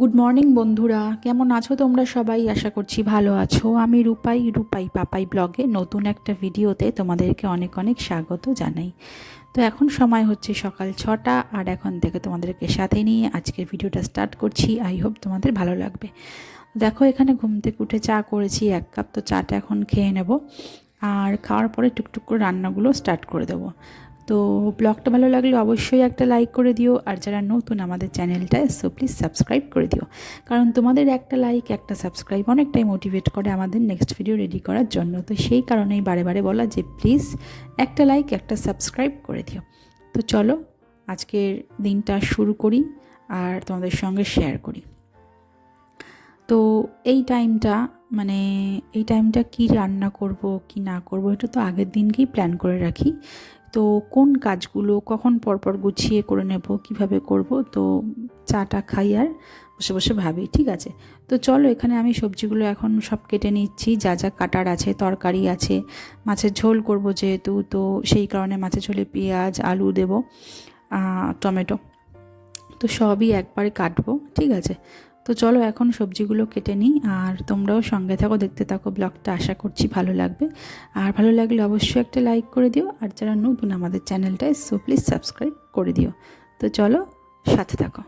Good morning বন্ধুরা। কেমন আছো তোমরা সবাই? আশা করছি ভালো আছো। আমি রূপাই রূপাই পাপাই ব্লগে নতুন একটা ভিডিওতে তোমাদেরকে অনেক অনেক স্বাগত জানাই। তো এখন সময় হচ্ছে সকাল ছটা, আর এখন থেকে তোমাদেরকে সাথে নিয়ে আজকের ভিডিওটা স্টার্ট করছি। আই হোপ তোমাদের ভালো লাগবে। দেখো, এখানে ঘুম থেকে উঠে চা করেছি, এক কাপ তো চাটা এখন খেয়ে নেব, আর খাওয়ার পরে টুকটুক করে রান্নাগুলো স্টার্ট করে দেবো। তো ব্লগটা ভালো লাগলে অবশ্যই একটা লাইক করে দিও। আর যারা নতুন আমাদের চ্যানেলটায় সো প্লিজ সাবস্ক্রাইব করে দিও। কারণ তোমাদের একটা লাইক একটা সাবস্ক্রাইব অনেকটাই মোটিভেট করে আমাদের নেক্সট ভিডিও রেডি করার জন্য। তো সেই কারণেই বারে বারে বলা যে প্লিজ একটা লাইক একটা সাবস্ক্রাইব করে দিও। তো চলো, আজকের দিনটা শুরু করি আর তোমাদের সঙ্গে শেয়ার করি। তো এই টাইমটা মানে এই টাইমটা কি রান্না করব, কি না করব, এটা তো আগের দিনকেই প্ল্যান করে রাখি। তো কোন কাজগুলো কখন পরপর গুছিয়ে করে নেব, কীভাবে করব? তো চাটা খাই আর বসে বসে ভাবি, ঠিক আছে? তো চলো এখানে আমি সবজিগুলো এখন সব কেটে নিচ্ছি, যা যা কাটার আছে, তরকারি আছে, মাছের ঝোল করব যেহেতু, তো সেই কারণে মাছের ঝোলে পেঁয়াজ, আলু দেব টমেটো। তো সবই একবারে কাটবো, ঠিক আছে? তো চলো এখন সবজিগুলো কেটে নিই আর তোমরাও সঙ্গে থাকো, দেখতে থাকো, ব্লগটা আশা করছি ভালো লাগবে। আর ভালো লাগলে অবশ্যই একটা লাইক করে দিও আর যারা নতুন আমাদের চ্যানেলটায় সো প্লিজ সাবস্ক্রাইব করে দিও। তো চলো, সাথে থাকো।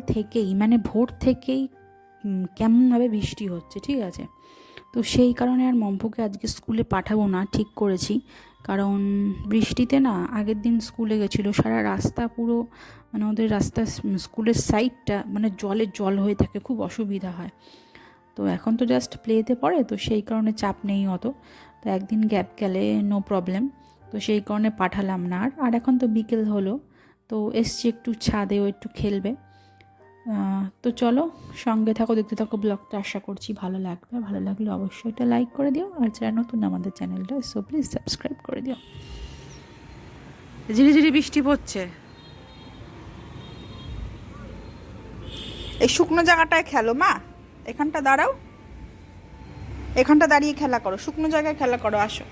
থেকেই মানে ভোর থেকেই কেমনভাবে বৃষ্টি হচ্ছে, ঠিক আছে? তো সেই কারণে আর মম্পুকে আজকে স্কুলে পাঠাবো না, ঠিক করেছি। কারণ বৃষ্টিতে না, আগের দিন স্কুলে গেছিল, সারা রাস্তা পুরো মানে ওদের রাস্তা স্কুলের সাইডটা মানে জলে জল হয়ে থাকে, খুব অসুবিধা হয়। তো এখন তো জাস্ট প্লেতে পড়ে, তো সেই কারণে চাপ নেই অত। তো একদিন গ্যাপ গেলে নো প্রবলেম। তো সেই কারণে পাঠালাম না আর। আর এখন তো বিকেল হলো, তো এসছি একটু ছাদেও একটু খেলবে। তো চলো সঙ্গে থাকো দেখতে থাকো ব্লগটা আশা করছি ভালো লাগবে। ভালো লাগলে অবশ্যই একটা লাইক করে দিও। আর যারা নতুন আমাদের চ্যানেলটা সো প্লিজ সাবস্ক্রাইব করে দিও। ঝিরিঝিরি বৃষ্টি পড়ছে। এই শুকনো জায়গাটায় খেলো মা। এখানটা দাঁড়াও। এখানটা দাঁড়িয়ে খেলা করো। শুকনো জায়গায় খেলা করো আসো।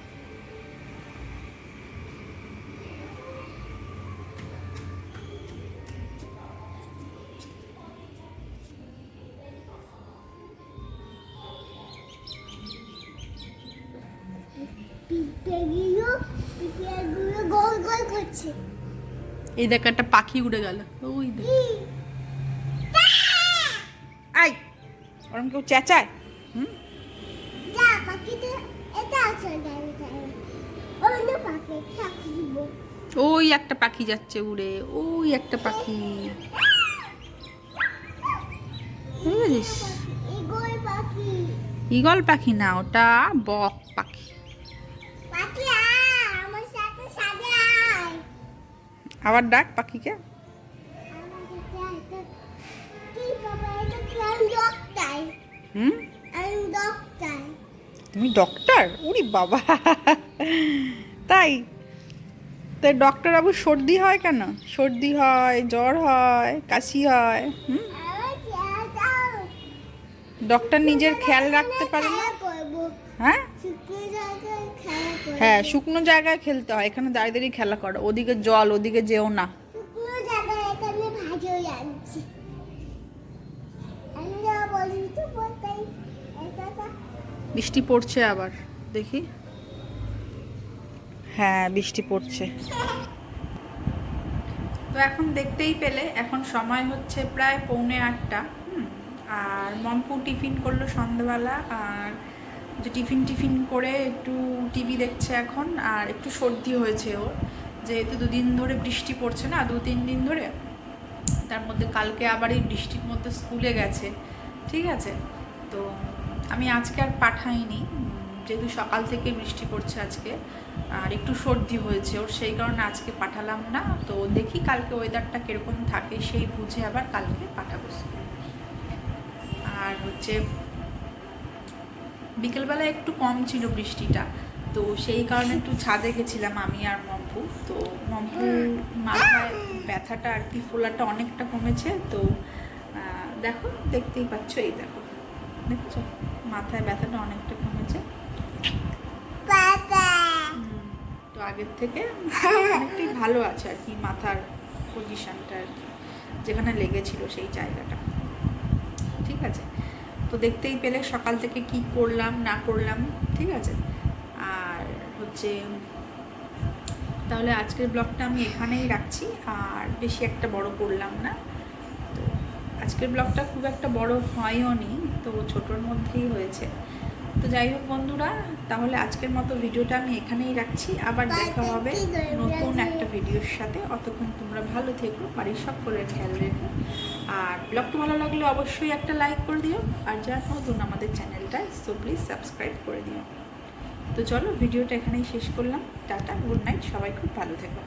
এই দেখ একটা পাখি উড়ে গেল। ওই আই ওরম কেউ চেঁচায়? হুম? ওই একটা পাখি যাচ্ছে উড়ে ওই একটা পাখি। ইগল পাখি না ওটা বক পাখি আয় আমার সাথে সাথে আয় আবার ডাক পাখিকে। হুম? তুমি ডক্টর উরি বাবা। তাই? তাই ডক্টর বাবু সর্দি হয় কেন? সর্দি হয়, জ্বর হয়, কাশি হয়, হুম? ডক্টর নিজের খেয়াল রাখতে পারে না? হ্যাঁ? হ্যাঁ শুকনো জায়গায় খেলতে হয় এখানে দাঁড়িয়ে দাঁড়িয়ে খেলা করো। ওদিকে জল ওদিকে যেও না। বৃষ্টি পড়ছে আবার দেখি। হ্যাঁ বৃষ্টি পড়ছে। তো এখন দেখতেই পেলে এখন সময় হচ্ছে প্রায় পৌনে আটটা আর মম্পু টিফিন করল সন্ধ্যাবেলা আর যে টিফিন টিফিন করে একটু টিভি দেখছে এখন, আর একটু সর্দি হয়েছে ওর। যেহেতু দুদিন ধরে বৃষ্টি পড়ছে না, দু তিন দিন ধরে। তার মধ্যে কালকে আবার এই বৃষ্টির মধ্যে স্কুলে গেছে, ঠিক আছে? তো আমি আজকে আর পাঠাইনি, যেহেতু সকাল থেকে বৃষ্টি পড়ছে আজকে, আর একটু সর্দি হয়েছে ওর, সেই কারণে আজকে পাঠালাম না। তো দেখি কালকে ওয়েদারটা কীরকম থাকে, সেই বুঝে আবার কালকে পাঠাবো আর হচ্ছে বিকেলবেলা একটু কম ছিল বৃষ্টিটা। তো সেই কারণে একটু ছাদে গেছিলাম আমি আর মম্পু। তো মম্পু মাথায় ব্যথাটা আর কি ফোলাটা অনেকটা কমেছে। তো দেখো দেখতেই পাচ্ছ এই দেখো। দেখছ? মাথায় ব্যথাটা অনেকটা কমেছে। তো আগের থেকে অনেকটাই ভালো আছে আর কি মাথার পজিশনটা আর কি যেখানে লেগেছিল সেই জায়গাটা। ঠিক আছে? তো দেখতেই পেলে সকাল থেকে কি করলাম, না করলাম, ঠিক আছে? আর হচ্ছে, তাহলে আজকের ব্লগটা আমি এখানেই রাখছি। আর বেশি একটা বড় করলাম না। তো আজকের ব্লগটা খুব একটা বড় হয়ও নি, তো ছোটোর মধ্যেই হয়েছে। তো যাই হোক বন্ধুরা তাহলে আজকের মতো ভিডিওটা আমি এখানেই রাখছি। আবার দেখা হবে নতুন একটা ভিডিওর সাথে। অতক্ষণ তোমরা ভালো থেকো বাড়ির সকলের খেয়াল রেখো। আর ব্লগটা ভালো লাগলে অবশ্যই একটা লাইক করে দিও। আর যারা নতুন আমাদের চ্যানেলটা সো প্লিজ সাবস্ক্রাইব করে দিও। তো চলো ভিডিওটা এখানেই শেষ করলাম। টাটা গুড নাইট সবাই খুব ভালো থেকো।